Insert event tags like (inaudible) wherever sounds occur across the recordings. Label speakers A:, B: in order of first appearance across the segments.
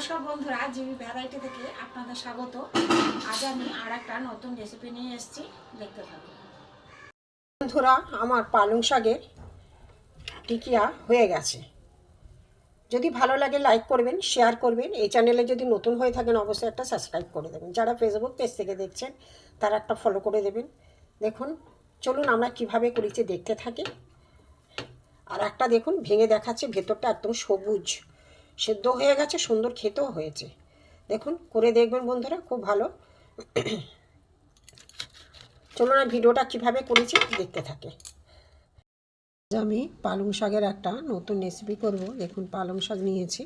A: নমস্কার বন্ধুরা GB variety থেকে আপনাদের স্বাগত। আজ আমি আর একটা নতুন রেসিপি নিয়ে এসেছি, দেখতে থাকুন।
B: বন্ধুরা, আমার পালং শাকের টিকিয়া হয়ে গেছে। যদি ভালো লাগে লাইক করবেন শেয়ার করবেন। এই চ্যানেলে যদি নতুন হয়ে থাকেন, অবশ্যই একটা সাবস্ক্রাইব করে দেবেন। যারা ফেসবুক পেজ থেকে দেখছেন, তারা একটা ফলো করে দেবেন। দেখুন, চলুন আমরা কীভাবে করেছি দেখতে থাকি। আর একটা দেখুন, ভেঙে দেখাচ্ছে, ভেতরটা একদম সবুজ। সেদ্ধ হয়ে গেছে, সুন্দর খেতেও হয়েছে। দেখুন, করে দেখবেন বন্ধুরা, খুব ভালো। চলুন না ভিডিওটা কীভাবে করেছি দেখতে থাকে। আমি পালং শাকের একটা নতুন রেসিপি করব। দেখুন, পালং শাক নিয়েছি।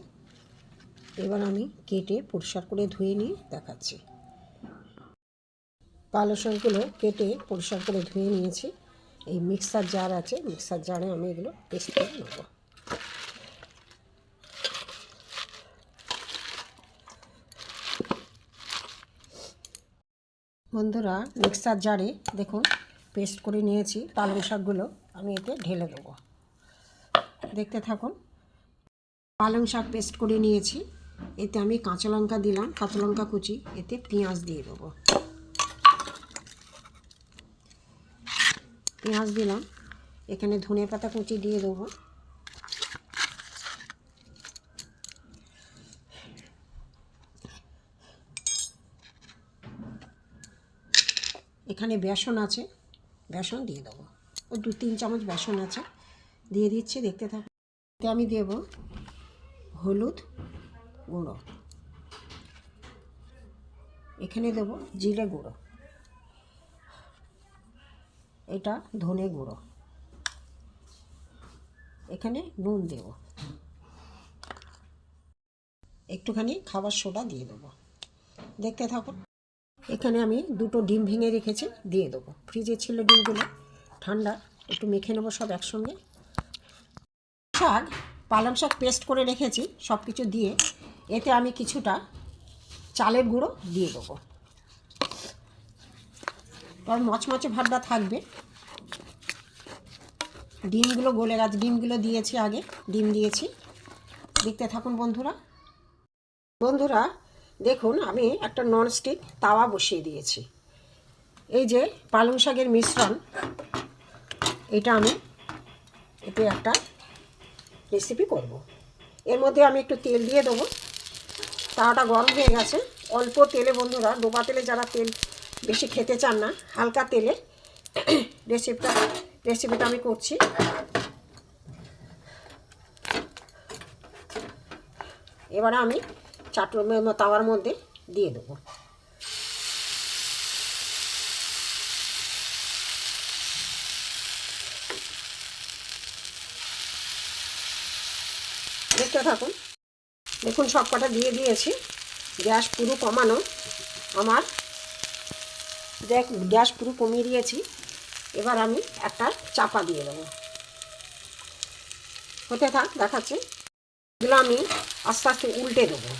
B: এবার আমি কেটে পরিষ্কার করে ধুয়ে নিয়ে দেখাচ্ছি। পালং শাকগুলো কেটে পরিষ্কার করে ধুয়ে নিয়েছি। এই মিক্সার জার আছে মিক্সার জারে আমি এগুলো পেস্ট করে নেব। বন্ধুরা, মিক্সার জারে দেখুন, পেস্ট করে নিয়েছি পালং শাকগুলো। আমি এতে ঢেলে দেবো। দেখতে থাকুন। পালং শাক পেস্ট করে নিয়েছি। এতে আমি কাঁচা লঙ্কা দিলাম, কাঁচা লঙ্কা কুচি, এতে পেঁয়াজ দিয়ে দেবো। পেঁয়াজ দিলাম। এখানে ধনে পাতা কুচি দিয়ে দেবো। এখানে বেসন আছে। বেসন দিয়ে দেবো। ও দু তিন চামচ বেসন আছে। দিয়ে দিচ্ছি, দেখতে থাকো। এতে আমি দেব হলুদ গুঁড়ো। এখানে দেব জিরে গুঁড়ো। এটা ধনে গুঁড়ো। এখানে নুন দেব। একটুখানি খাবার সোডা দিয়ে দেবো। দেখতে থাকুন এখানে আমি দুটো ডিম ভেঙে রেখেছি, দিয়ে দেবো। ফ্রিজে ছিল ডিমগুলো, ঠান্ডা, একটু মেখে নেব সব একসঙ্গে। শাক, পালং শাক পেস্ট করে রেখেছি সব কিছু দিয়ে। এতে আমি কিছুটা চালের গুঁড়ো দিয়ে দেবো। আর মচমচে ভাবটা থাকবে। ডিমগুলো গলে গেছে, ডিমগুলো দিয়েছি আগে, ডিম দিয়েছি। দেখতে থাকুন বন্ধুরা। বন্ধুরা দেখুন, আমি একটা ননস্টিক তাওয়া বসিয়ে দিয়েছি। এই যে পালং শাকের মিশ্রণ, এটা আমি এতে একটা রেসিপি করব। এর মধ্যে আমি একটু তেল দিয়ে দেবো। তাওয়াটা গরম হয়ে গেছে। অল্প তেলে বন্ধুরা, ডোবা তেলে যারা তেল বেশি খেতে চান না, হালকা তেলে (coughs) রেসিপিটা রেসিপিটা আমি করছি। এবারে আমি চাটু তাওয়ার মধ্যে দিয়ে দেবো। দেখতে থাকুন। দেখুন, সব কটা দিয়ে দিয়েছি। গ্যাস পুরো কমানো। আমার দেখ, গ্যাস পুরো কমিয়ে দিয়েছি। এবার আমি একটা চাপা দিয়ে দেবো। হতে থাক, দেখাচ্ছি। এগুলো আমি আস্তে আস্তে উল্টে দেবো।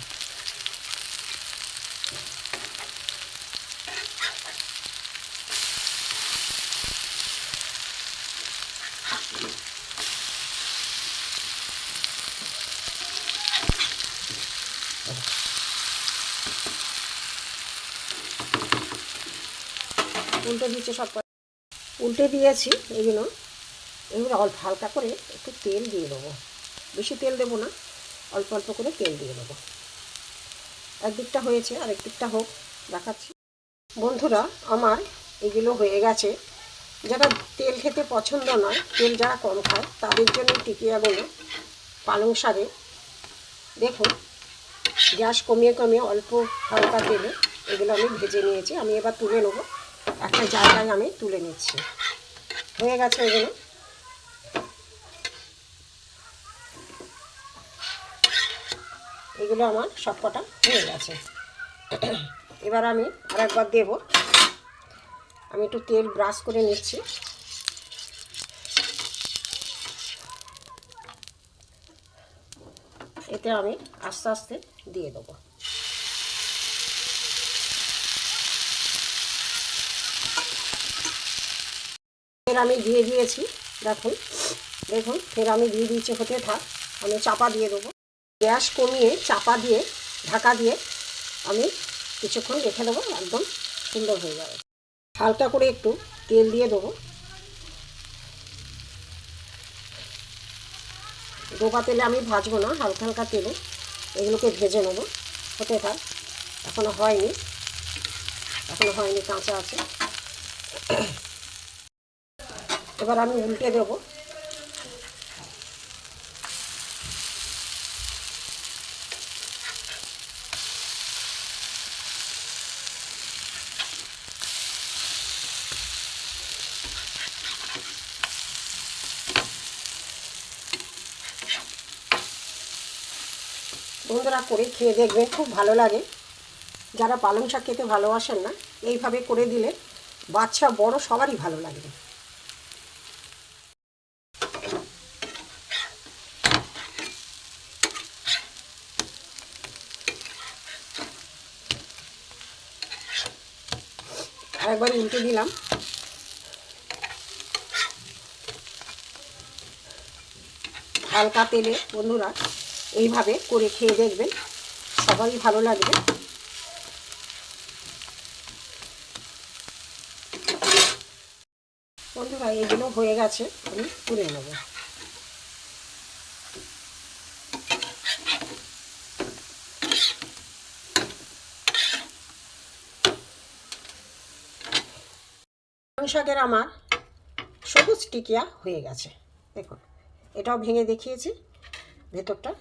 B: উল্টে দিয়েছে সব। উল্টে দিয়েছি এগুলো। এগুলো অল্প হালকা করে একটু তেল দিয়ে দেবো। বেশি তেল দেবো না, অল্প অল্প করে তেল দিয়ে দেবো। একদিকটা হয়েছে আর একদিকটা হোক, দেখাচ্ছি। বন্ধুরা, আমার এগুলো হয়ে গেছে। যারা তেল খেতে পছন্দ নয়, তেল যারা কম খায়, তাদের জন্য টিকিয়াগুলো পালং শাকে। দেখুন, গ্যাস কমিয়ে কমিয়ে অল্প হালকা তেলে এগুলো আমি ভেজে নিয়েছি। আমি এবার তুলে নেব। একটা জায়গায় আমি তুলে নিচ্ছি। হয়ে গেছে এগুলো। এগুলো আমার সব কটা হয়ে গেছে। এবার আমি আরেকবার দেব। আমি একটু তেল ব্রাশ করে নিচ্ছি। এতে আমি আস্তে আস্তে দিয়ে দেবো। ফের আমি দিয়ে দিয়েছি। দেখুন দেখুন ফের আমি দিয়ে দিয়েছি, হতে থাক। আমি চাপা দিয়ে দেবো। গ্যাস কমিয়ে চাপা দিয়ে, ঢাকা দিয়ে আমি কিছুক্ষণ রেখে দেবো, একদম সুন্দর হয়ে যাবে। হালকা করে একটু তেল দিয়ে দেবো। ডোবা তেলে আমি ভাজবো না, হালকা হালকা তেলে। এগুলোকে ভেজে নেব। হতে থাক। এখনও হয়নি। এখনও হয়নি, কাঁচা আছে। এবার আমি উল্টে দেবো। বন্ধুরা করে খেয়ে দেখবেন, খুব ভালো লাগে। যারা পালং শাক খেতে ভালোবাসেন না, এইভাবে করে দিলে বাচ্চা বড় সবারই ভালো লাগবে। আরেকবার উল্টে দিলাম। হালকা তেলে বন্ধুরা এইভাবে করে খেয়ে দেখবেন। সবারই ভালো লাগবে। বন্ধুরা, এগুলো হয়ে গেছে, আমি তুলে নেব। পালং শাকের আমার সবুজ টিকিয়া হয়ে গেছে। দেখুন এটাও ভেঙে দেখিয়েছি ভেতরটা